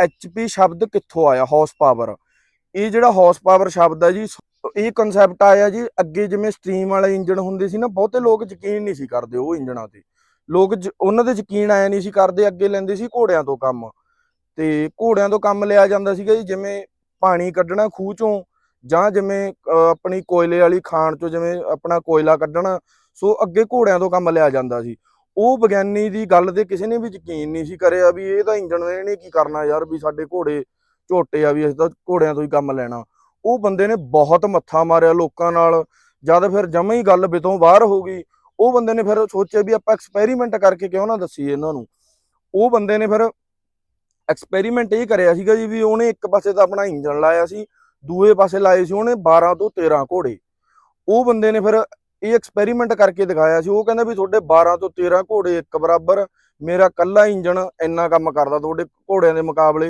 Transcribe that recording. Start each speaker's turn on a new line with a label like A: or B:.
A: HP ਸ਼ਬਦ ਕਿੱਥੋਂ ਆਇਆ? ਹਾਰਸ ਪਾਵਰ ਇਹ ਜਿਹੜਾ ਹਾਰਸ ਪਾਵਰ ਸ਼ਬਦ ਹੈ ਜੀ ਇਹ ਕਨਸੈਪਟ ਆਇਆ ਜੀ, ਅੱਗੇ ਜਿਵੇਂ ਸਟ੍ਰੀਮ ਵਾਲੇ ਇੰਜਨ ਹੁੰਦੇ ਸੀ ਨਾ, ਬਹੁਤੇ ਲੋਕ ਯਕੀਨ ਨਹੀਂ ਸੀ ਕਰਦੇ ਉਹ ਇੰਜਨਾਂ ਤੇ। ਲੋਕ ਉਹਨਾਂ ਦੇ ਯਕੀਨ ਆਇਆ ਨਹੀਂ ਸੀ ਕਰਦੇ, ਅੱਗੇ ਲੈਂਦੇ ਸੀ ਘੋੜਿਆਂ ਤੋਂ ਕੰਮ। ਤੇ ਘੋੜਿਆਂ ਤੋਂ ਕੰਮ ਲਿਆ ਜਾਂਦਾ ਸੀਗਾ ਜੀ, ਜਿਵੇਂ ਪਾਣੀ ਕੱਢਣਾ ਖੂਹ ਚੋਂ, ਜਾਂ ਜਿਵੇਂ ਆਪਣੀ ਕੋਇਲੇ ਵਾਲੀ ਖਾਣ ਚੋਂ ਜਿਵੇਂ ਆਪਣਾ ਕੋਇਲਾ ਕੱਢਣਾ, ਸੋ ਅੱਗੇ ਘੋੜਿਆਂ ਤੋਂ ਕੰਮ ਲਿਆ ਜਾਂਦਾ ਸੀ। ਉਹ ਵਿਗਿਆਨੀ ਦੀ ਗੱਲ ਤੇ ਕਿਸੇ ਨੇ ਵੀ ਯਕੀਨ ਨਹੀਂ ਸੀ ਕਰਿਆ ਵੀ ਇਹ ਤਾਂ ਇੰਜਣ ਨੇ ਇਹਨੇ ਕੀ ਕਰਨਾ ਯਾਰ ਵੀ ਸਾਡੇ ਘੋੜੇ ਝੋਟੇ ਆ ਵੀ ਅਸੀਂ ਤਾਂ ਘੋੜਿਆਂ ਤੋਂ ਹੀ ਕੰਮ ਲੈਣਾ। ਉਹ ਬੰਦੇ ਨੇ ਬਹੁਤ ਮੱਥਾ ਮਾਰਿਆ ਲੋਕਾਂ ਨਾਲ, ਜਦ ਫਿਰ ਜਮਾਂ ਹੀ ਗੱਲ ਬਿਤੋਂ ਬਾਹਰ ਹੋ ਗਈ, ਉਹ ਬੰਦੇ ਨੇ ਫਿਰ ਸੋਚਿਆ ਵੀ ਆਪਾਂ ਐਕਸਪੈਰੀਮੈਂਟ ਕਰਕੇ ਕਿਉਂ ਨਾ ਦੱਸੀਏ ਇਹਨਾਂ ਨੂੰ। ਉਹ ਬੰਦੇ ਨੇ ਫਿਰ ਐਕਸਪੈਰੀਮੈਂਟ ਇਹ ਕਰਿਆ ਸੀਗਾ ਜੀ ਵੀ ਉਹਨੇ ਇੱਕ ਪਾਸੇ ਤਾਂ ਆਪਣਾ ਇੰਜਣ ਲਾਇਆ ਸੀ, ਦੂਏ ਪਾਸੇ ਲਾਏ ਸੀ ਉਹਨੇ 12 ਤੋਂ 13 ਘੋੜੇ। ਉਹ ਬੰਦੇ ਨੇ ਫਿਰ ਇਹ ਐਕਸਪੈਰੀਮੈਂਟ ਕਰਕੇ ਦਿਖਾਇਆ ਸੀ। ਉਹ ਕਹਿੰਦਾ ਵੀ ਤੁਹਾਡੇ 12 ਤੋਂ 13 ਘੋੜੇ ਇੱਕ ਬਰਾਬਰ, ਮੇਰਾ ਕੱਲਾ ਇੰਜਣ ਇੰਨਾ ਕੰਮ ਕਰਦਾ ਤੁਹਾਡੇ ਘੋੜਿਆਂ ਦੇ ਮੁਕਾਬਲੇ।